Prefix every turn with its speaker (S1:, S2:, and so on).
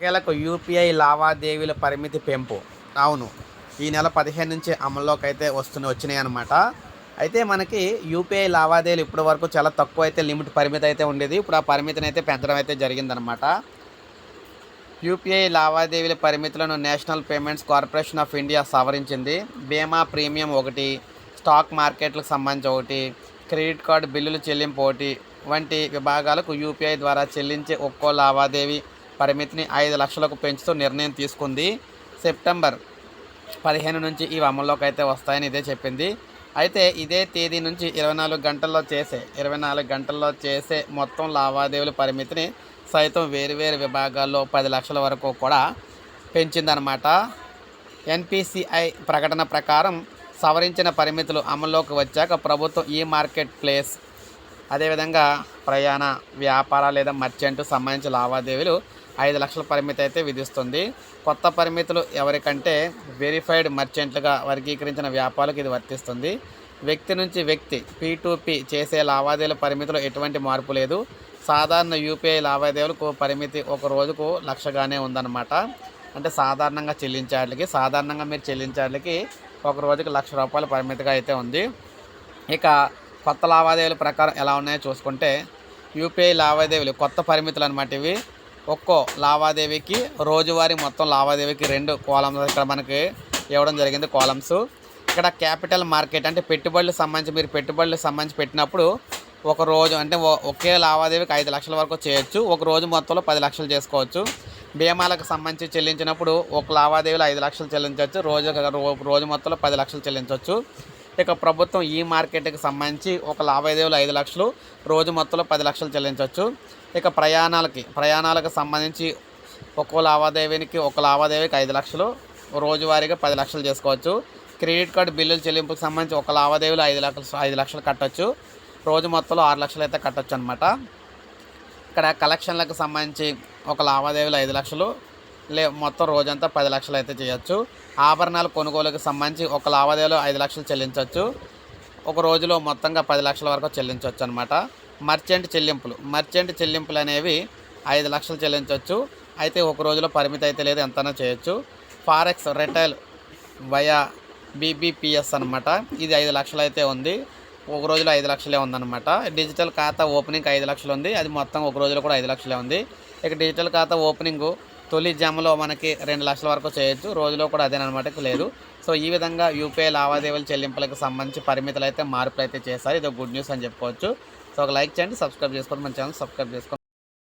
S1: ఎట్టకేలకు యూపీఐ లావాదేవీల పరిమితి పెంపు. అవును. ఈ నెల పదిహేను నుంచి అమల్లోకి అయితే వస్తున్నాయి వచ్చినాయి అనమాట అయితే మనకి యూపీఐ లావాదేవీలు ఇప్పటి వరకు చాలా తక్కువ అయితే లిమిట్ పరిమితి అయితే ఉండేది. ఇప్పుడు ఆ పరిమితిని అయితే పెంచడం అయితే జరిగిందనమాట యూపీఐ లావాదేవీల పరిమితులను National Payments Corporation of India సవరించింది. బీమా ప్రీమియం ఒకటి స్టాక్ మార్కెట్లకు సంబంధించి ఒకటి క్రెడిట్ కార్డు బిల్లులు చెల్లింపు ఒకటి వంటి విభాగాలకు యూపీఐ ద్వారా చెల్లించే ఒక్కో లావాదేవీ పరిమితిని ఐదు లక్షలకు పెంచుతూ నిర్ణయం తీసుకుంది. సెప్టెంబర్ పదిహేను నుంచి ఇవి అమల్లోకి అయితే వస్తాయని ఇదే చెప్పింది. అయితే ఇదే తేదీ నుంచి ఇరవై నాలుగు గంటల్లో చేసే ఇరవై నాలుగు గంటల్లో చేసే మొత్తం లావాదేవీల పరిమితిని సైతం వేరువేరు విభాగాల్లో పది లక్షల వరకు కూడా పెంచిందనమాట ఎన్పిసిఐ ప్రకటన ప్రకారం సవరించిన పరిమితులు అమల్లోకి వచ్చాక ప్రభుత్వం ఈ మార్కెట్ ప్లేస్ అదేవిధంగా ప్రయాణ వ్యాపార లేదా మర్చెంట్ సంబంధించిన లావాదేవీలు ఐదు లక్షల పరిమితి అయితే విధిస్తుంది. కొత్త పరిమితులు ఎవరికంటే వెరిఫైడ్ మర్చెంట్లుగా వర్గీకరించిన వ్యాపారులకు ఇది వర్తిస్తుంది. వ్యక్తి నుంచి వ్యక్తి పీ పీ చేసే లావాదేవీల పరిమితిలో ఎటువంటి మార్పు లేదు. సాధారణ యూపీఐ లావాదేవీలకు పరిమితి ఒక రోజుకు లక్షగానే ఉందన్నమాట. అంటే సాధారణంగా చెల్లించాట్లకి సాధారణంగా మీరు చెల్లించాట్లకి ఒక రోజుకి లక్ష రూపాయల పరిమితిగా అయితే ఉంది. ఇక కొత్త లావాదేవీల ప్రకారం ఎలా ఉన్నాయో చూసుకుంటే యూపీఐ లావాదేవీలు కొత్త పరిమితులు అనమాట ఇవి. ఒక్కో లావాదేవీకి రోజువారీ మొత్తం లావాదేవీకి రెండు కోలమ్స్. ఇక్కడ మనకి ఇవ్వడం జరిగింది కాలమ్స్. ఇక్కడ క్యాపిటల్ మార్కెట్ అంటే పెట్టుబడులకు సంబంధించి మీరు పెట్టుబడులకు సంబంధించి పెట్టినప్పుడు ఒక రోజు అంటే ఒకే లావాదేవీకి ఐదు లక్షల వరకు చేయొచ్చు. ఒక రోజు మొత్తంలో పది లక్షలు చేసుకోవచ్చు. బీమాలకు సంబంధించి చెల్లించినప్పుడు ఒక లావాదేవీలు ఐదు లక్షలు చెల్లించవచ్చు. రోజు రోజు మొత్తంలో పది లక్షలు చెల్లించవచ్చు. ఇక ప్రభుత్వం ఈ మార్కెట్కి సంబంధించి ఒక లావాదేవీలు ఐదు లక్షలు రోజు మొత్తంలో పది లక్షలు చెల్లించవచ్చు. ఇక ప్రయాణాలకి ప్రయాణాలకు సంబంధించి ఒక్కో లావాదేవీకి ఒక లావాదేవీకి ఐదు లక్షలు రోజువారీగా పది లక్షలు చేసుకోవచ్చు. క్రెడిట్ కార్డు బిల్లుల చెల్లింపుకి సంబంధించి ఒక లావాదేవీలు ఐదు లక్షలు ఐదు లక్షలు కట్టొచ్చు. రోజు మొత్తంలో ఆరు లక్షలు అయితే కట్టొచ్చు అనమాట ఇక్కడ కలెక్షన్లకు సంబంధించి ఒక లావాదేవీలు ఐదు లక్షలు లే మొత్తం రోజంతా పది లక్షలు అయితే చేయొచ్చు. ఆభరణాలు కొనుగోలుకు సంబంధించి ఒక లావాదేవీలో ఐదు లక్షలు చెల్లించవచ్చు ఒక రోజులో మొత్తంగా పది లక్షల వరకు చెల్లించవచ్చు అనమాట మర్చెంట్ చెల్లింపులు. మర్చెంట్ చెల్లింపులు అనేవి ఐదు లక్షలు చెల్లించవచ్చు అయితే ఒక రోజులో పరిమితి అయితే లేదు ఎంతైనా చేయొచ్చు. ఫారెక్స్ రిటైల్ వయా బీబీపీఎస్ అనమాట ఇది ఐదు లక్షలు అయితే ఉంది. ఒక రోజులో ఐదు లక్షలే ఉందన్నమాట. డిజిటల్ ఖాతా ఓపెనింగ్ ఐదు లక్షలు ఉంది అది మొత్తం ఒక రోజులో కూడా ఐదు లక్షలే ఉంది. ఇక డిజిటల్ ఖాతా ఓపెనింగ్ తొలి జమలో మనకి రెండు లక్షల వరకు చేయొచ్చు. రోజులో కూడా అదేనమాట లేదు. సో ఈ విధంగా యూపీఐ లావాదేవీల చెల్లింపులకు సంబంధించి పరిమితులు అయితే మార్పులు అయితే చేస్తారు ఇది గుడ్ న్యూస్ అని చెప్పుకోవచ్చు. సో ఒక లైక్ చేయండి సబ్స్క్రైబ్ చేసుకోండి మన ఛానల్ సబ్స్క్రైబ్ చేసుకోండి.